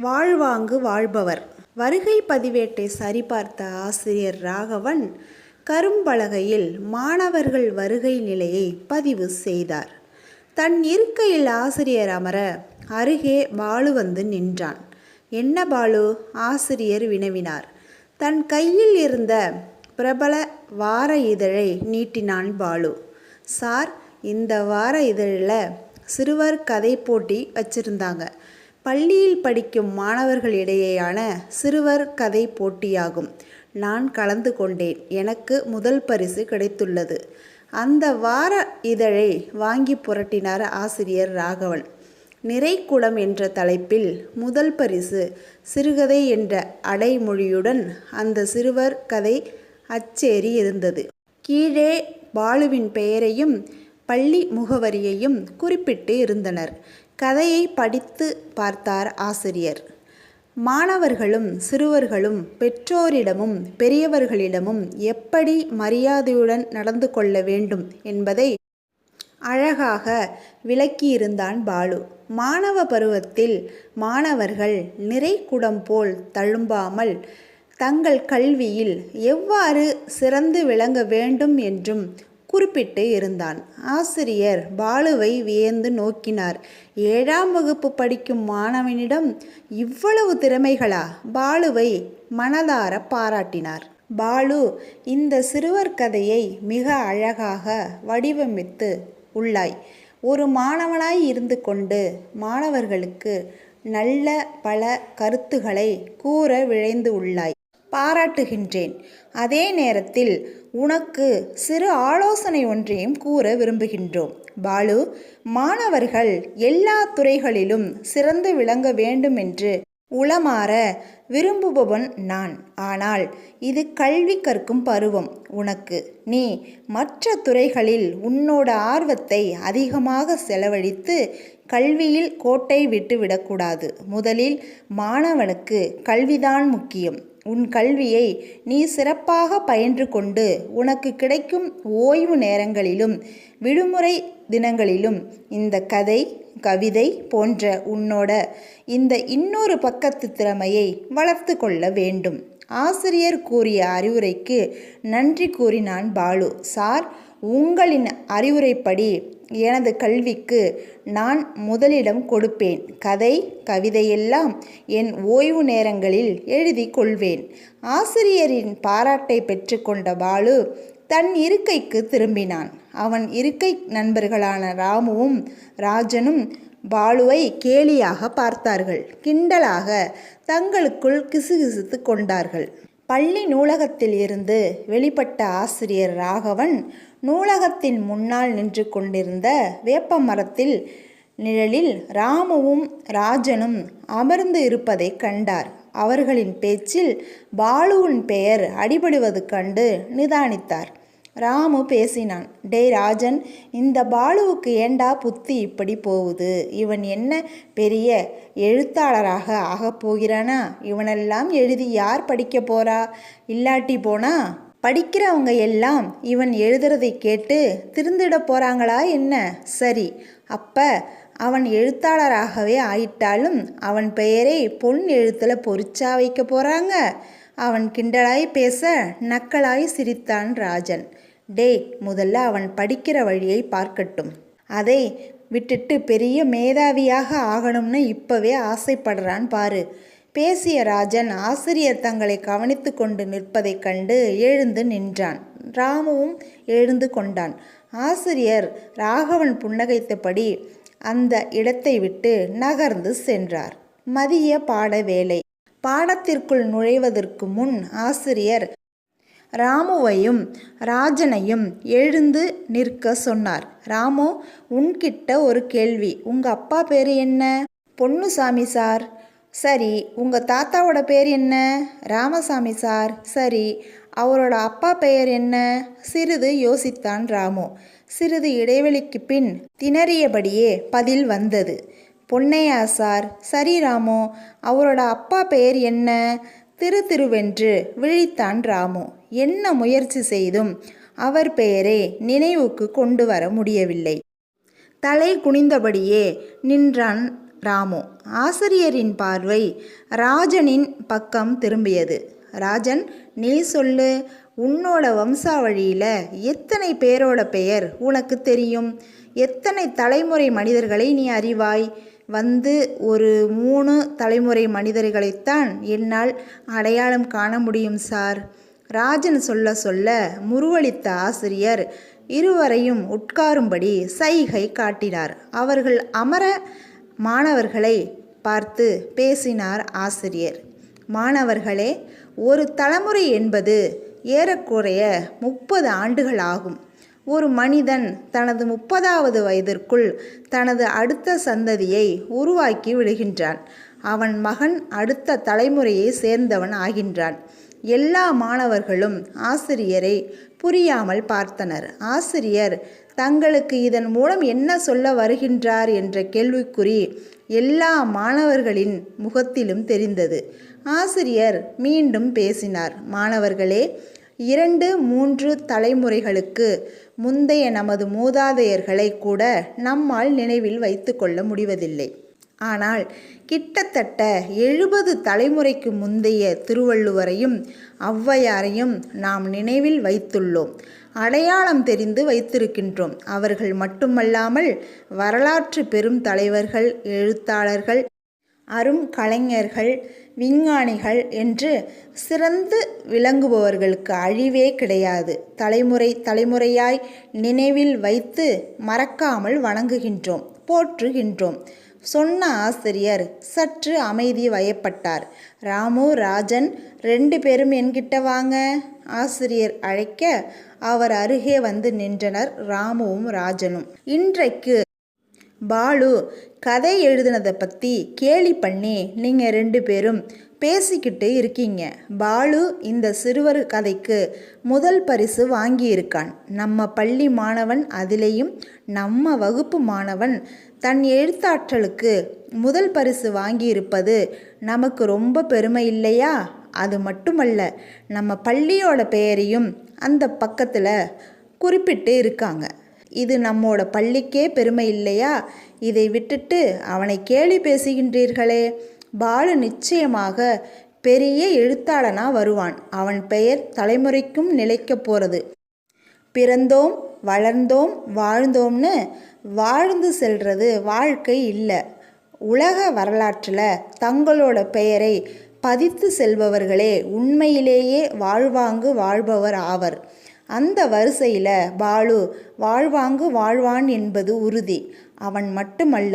வாழ்வாங்கு வாழ்பவர். வருகை பதிவேட்டை சரிபார்த்த ஆசிரியர் ராகவன் கரும்பலகையில் மாணவர்கள் வருகை நிலையை பதிவு செய்தார். தன் இருக்கையில் ஆசிரியர் அமர அருகே பாலு வந்து நின்றான். என்ன பாலு? ஆசிரியர் வினவினார். தன் கையில் இருந்த பிரபல வார இதழை நீட்டினான் பாலு. சார் இந்த வார இதழில் சிறுவர் கதை போட்டி வச்சிருந்தாங்க. பள்ளியில் படிக்கும் மாணவர்களிடையேயான சிறுவர் கதை போட்டியாகும். நான் கலந்து கொண்டேன். எனக்கு முதல் பரிசு கிடைத்துள்ளது. அந்த வார இதழை வாங்கி புரட்டினார் ஆசிரியர் ராகவன். நிறைக்குடம் என்ற தலைப்பில் முதல் பரிசு சிறுகதை என்ற அடைமொழியுடன் அந்த சிறுவர் கதை அச்சேறி இருந்தது. கீழே பாலுவின் பெயரையும் பள்ளி முகவரியையும் குறிப்பிட்டு இருந்தனர். கதையை படித்து பார்த்தார் ஆசிரியர். மாணவர்களும் சிறுவர்களும் பெற்றோரிடமும் பெரியவர்களிடமும் எப்படி மரியாதையுடன் நடந்து கொள்ள வேண்டும் என்பதை அழகாக விளக்கியிருந்தான் பாலு. மாணவ பருவத்தில் மாணவர்கள் நிறை குடம் போல் தழும்பாமல் தங்கள் கல்வியில் எவ்வாறு சிறந்து விளங்க வேண்டும் என்றும் குறிப்பிட்டு இருந்தான். ஆசிரியர் பாலுவை வியந்து நோக்கினார். ஏழாம் வகுப்பு படிக்கும் மாணவனிடம் இவ்வளவு திறமைகளா? பாலுவை மனதார பாராட்டினார். பாலு இந்த சிறுவர் கதையை மிக அழகாக வடிவமைத்து உள்ளாய். ஒரு மாணவனாய் இருந்து கொண்டு மாணவர்களுக்கு நல்ல பல கருத்துக்களை கூற விழைந்து உள்ளாய். பாராட்டுகின்றேன். அதே நேரத்தில் உனக்கு சிறு ஆலோசனை ஒன்றையும் கூற விரும்புகின்றோம். பாலு மாணவர்கள் எல்லா துறைகளிலும் சிறந்து விளங்க வேண்டும் என்று உளமாற விரும்புபவன் நான். ஆனால் இது கல்வி கற்கும் பருவம். உனக்கு நீ மற்ற துறைகளில் உன்னோட ஆர்வத்தை அதிகமாக செலவழித்து கல்வியில் கோட்டை விட்டு விடக்கூடாது. முதலில் மாணவனுக்கு கல்விதான் முக்கியம். உன் கல்வியை நீ சிறப்பாக பயின்று கொண்டு உனக்கு கிடைக்கும் ஓய்வு நேரங்களிலும் விடுமுறை தினங்களிலும் இந்த கதை கவிதை போன்ற உன்னோட இந்த இன்னொரு பக்கத்து திறமையை வளர்த்து கொள்ள வேண்டும். ஆசிரியர் கூறிய அறிவுரைக்கு நன்றி கூறினான் பாலு. சார் உங்களின் அறிவுரைப்படி எனது கல்விக்கு நான் முதலிடம் கொடுப்பேன். கதை கவிதையெல்லாம் என் ஓய்வு நேரங்களில் எழுதி கொள்வேன். ஆசிரியரின் பாராட்டை பெற்றுக்கொண்ட பாலு தன் இருக்கைக்கு திரும்பினான். அவன் இருக்கை நண்பர்களான ராமுவும் ராஜனும் பாலுவை கேலியாக பார்த்தார்கள். கிண்டலாக தங்களுக்குள் கிசுகிசுத்து கொண்டார்கள். பள்ளி நூலகத்தில் இருந்து வெளிப்பட்ட ஆசிரியர் ராகவன் நூலகத்தின் முன்னால் நின்று கொண்டிருந்த வேப்ப மரத்தில் நிழலில் ராமுவும் ராஜனும் அமர்ந்து இருப்பதை கண்டார். அவர்களின் பேச்சில் பாலுவின் பெயர் அடிபடுவது கண்டு நிதானித்தார். ராமு பேசினான். டே ராஜன் இந்த பாலுவுக்கு ஏண்டா புத்தி இப்படி போகுது? இவன் என்ன பெரிய எழுத்தாளராக ஆகப் போகிறானா? இவனெல்லாம் எழுதி யார் படிக்க போறா? இல்லாட்டி போனா? படிக்கிறவங்க எல்லாம் இவன் எழுதுறதை கேட்டு திருந்திட போறாங்களா என்ன? சரி அப்ப அவன் எழுத்தாளராகவே ஆயிட்டாலும் அவன் பெயரை பொன் எழுத்தில் பொறிச்சா வைக்க போறாங்க? அவன் கிண்டலாய் பேச நக்கலாய் சிரித்தான் ராஜன். டே முதல்ல அவன் படிக்கிற வழியை பார்க்கட்டும். அதை விட்டுட்டு பெரிய மேதாவியாக ஆகணும்னு இப்பவே ஆசைப்படுறான் பாரு. பேசிய ராஜன் ஆசிரியர் தங்களை கவனித்து கொண்டு நிற்பதைக் கண்டு எழுந்து நின்றான். ராமுவும் எழுந்து கொண்டான். ஆசிரியர் ராகவன் புன்னகைத்தபடி அந்த இடத்தை விட்டு நகர்ந்து சென்றார். மதிய பாட வேலை. பாடத்திற்குள் நுழைவதற்கு முன் ஆசிரியர் ராமுவையும் ராஜனையும் எழுந்து நிற்க சொன்னார். ராமு உன்கிட்ட ஒரு கேள்வி. உங்க அப்பா பேர் என்ன? பொன்னுசாமி சார். சரி உங்க தாத்தாவோட பேர் என்ன? ராமசாமி சார். சரி அவரோட அப்பா பெயர் என்ன? சிறிது யோசித்தான் ராமு. சிறிது இடைவெளிக்கு பின் திணறியபடியே பதில் வந்தது. பொன்னையா சார். சரி ராமு. அவரோட அப்பா பெயர் என்ன? திரு திருவென்று விழித்தான் ராமு. என்ன முயற்சி செய்தும் அவர் பெயரை நினைவுக்கு கொண்டு வர முடியவில்லை. தலை குனிந்தபடியே நின்றான் ராமு. ஆசிரியரின் பார்வை ராஜனின் பக்கம் திரும்பியது. ராஜன் நீ சொல்லு உன்னோட வம்சாவழியில் எத்தனை பேரோட பெயர் உனக்கு தெரியும்? எத்தனை தலைமுறை மனிதர்களை நீ அறிவாய்? வந்து ஒரு மூணு தலைமுறை மனிதர்களைத்தான் என்னால் அடையாளம் காண முடியும் சார். ராஜன் சொல்ல சொல்ல முருவளித்த ஆசிரியர் இருவரையும் உட்காரும்படி சைகை காட்டினார். அவர்கள் அமர மாணவர்களை பார்த்து பேசினார் ஆசிரியர். மாணவர்களே ஒரு தலைமுறை என்பது ஏறக்குறைய முப்பது ஆண்டுகள் ஆகும். ஒரு மனிதன் தனது முப்பதாவது வயதிற்குள் தனது அடுத்த சந்ததியை உருவாக்கி விடுகின்றான். அவன் மகன் அடுத்த தலைமுறையை சேர்ந்தவன் ஆகின்றான். எல்லா மாணவர்களும் ஆசிரியரை புரியாமல் பார்த்தனர். ஆசிரியர் தங்களுக்கு இதன் மூலம் என்ன சொல்ல வருகின்றார்? என்ற கேள்விக்குறி எல்லா மாணவர்களின் முகத்திலும் தெரிந்தது. ஆசிரியர் மீண்டும் பேசினார் மாணவர்களே இரண்டு மூன்று தலைமுறைகளுக்கு முந்தைய நமது மூதாதையர்களை கூட நம்மால் நினைவில் வைத்து கொள்ள முடிவதில்லை. ஆனால் கிட்டத்தட்ட எழுபது தலைமுறைக்கு முந்தைய திருவள்ளுவரையும் ஔவையாரையும் நாம் நினைவில் வைத்துள்ளோம். அடையாளம் தெரிந்து வைத்திருக்கின்றோம். அவர்கள் மட்டுமல்லாமல் வரலாற்று பெரும் தலைவர்கள் எழுத்தாளர்கள் அரும் கலைஞர்கள் விஞ்ஞானிகள் என்று சிறந்து விளங்குபவர்களுக்கு அழிவே கிடையாது. தலைமுறை தலைமுறையாய் நினைவில் வைத்து மறக்காமல் வணங்குகின்றோம் போற்றுகின்றோம். சொன்ன ஆசிரியர் சற்று அமைதி வயப்பட்டார். ராமு ராஜன் ரெண்டு பேரும் என்கிட்ட வாங்க. ஆசிரியர் அழைக்க அவர் அருகே வந்து நின்றனர் ராமுவும் ராஜனும். இன்றைக்கு பாலு கதை எழுதுனதை பற்றி கேலி பண்ணி நீங்கள் ரெண்டு பேரும் பேசிக்கிட்டு இருக்கீங்க. பாலு இந்த சிறுவர் கதைக்கு முதல் பரிசு வாங்கியிருக்கான். நம்ம பள்ளி மாணவன் அதிலேயும் நம்ம வகுப்பு மாணவன். தன் எழுத்தாற்றலுக்கு முதல் பரிசு வாங்கியிருப்பது நமக்கு ரொம்ப பெருமை இல்லையா? அது மட்டுமல்ல நம்ம பள்ளியோட பெயரையும் அந்த பக்கத்தில் குறிப்பிட்டு இருக்காங்க. இது நம்மோட பள்ளிக்கே பெருமை இல்லையா? இதை விட்டுட்டு அவனை கேலி பேசுகின்றீர்களே. பாலு நிச்சயமாக பெரிய எழுத்தாளனா வருவான். அவன் பெயர் தலைமுறைக்கும் நிலைக்கப் போகிறது பிறந்தோம் வளர்ந்தோம் வாழ்ந்தோம்னு வாழ்ந்து செல்றது வாழ்க்கை இல்லை. உலக வரலாற்றில் தங்களோட பெயரை பதித்து செல்பவர்களே உண்மையிலேயே வாழ்வாங்கு வாழ்பவர் ஆவர். அந்த வரிசையில் பாலு வாழ்வாங்கு வாழ்வான் என்பது உறுதி. அவன் மட்டுமல்ல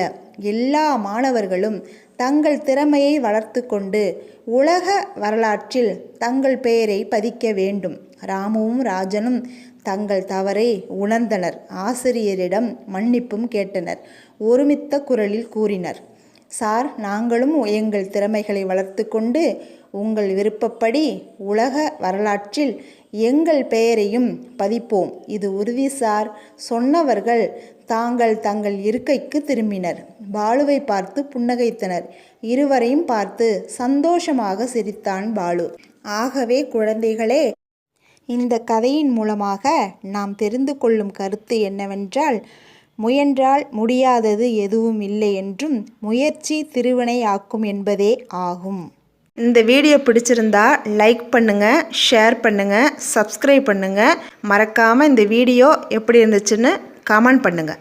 எல்லா மாணவர்களும் தங்கள் திறமையை வளர்த்து கொண்டு உலக வரலாற்றில் தங்கள் பெயரை பதிக்க வேண்டும். ராமுவும் ராஜனும் தங்கள் தவறை உணர்ந்தனர். ஆசிரியரிடம் மன்னிப்பும் கேட்டனர். ஒருமித்த குரலில் கூறினர் சார் நாங்களும் எங்கள் திறமைகளை வளர்த்து கொண்டு உங்கள் விருப்பப்படி உலக வரலாற்றில் எங்கள் பெயரையும் பதிப்போம். இது உறுதி சார். சொன்னவர்கள் தாங்கள் தங்கள் இருக்கைக்கு திரும்பினர். பாலுவை பார்த்து புன்னகைத்தனர். இருவரையும் பார்த்து சந்தோஷமாக சிரித்தான் பாலு. ஆகவே குழந்தைகளே இந்த கதையின் மூலமாக நாம் தெரிந்து கொள்ளும் கருத்து என்னவென்றால் முயன்றால் முடியாதது எதுவும் இல்லை என்றும் முயற்சி திருவினை ஆக்கும் என்பதே ஆகும். இந்த வீடியோ பிடிச்சிருந்தா லைக் பண்ணுங்கள் ஷேர் பண்ணுங்கள் சப்ஸ்கிரைப் பண்ணுங்கள் மறக்காமல் இந்த வீடியோ எப்படி இருந்துச்சுன்னு கமெண்ட் பண்ணுங்கள்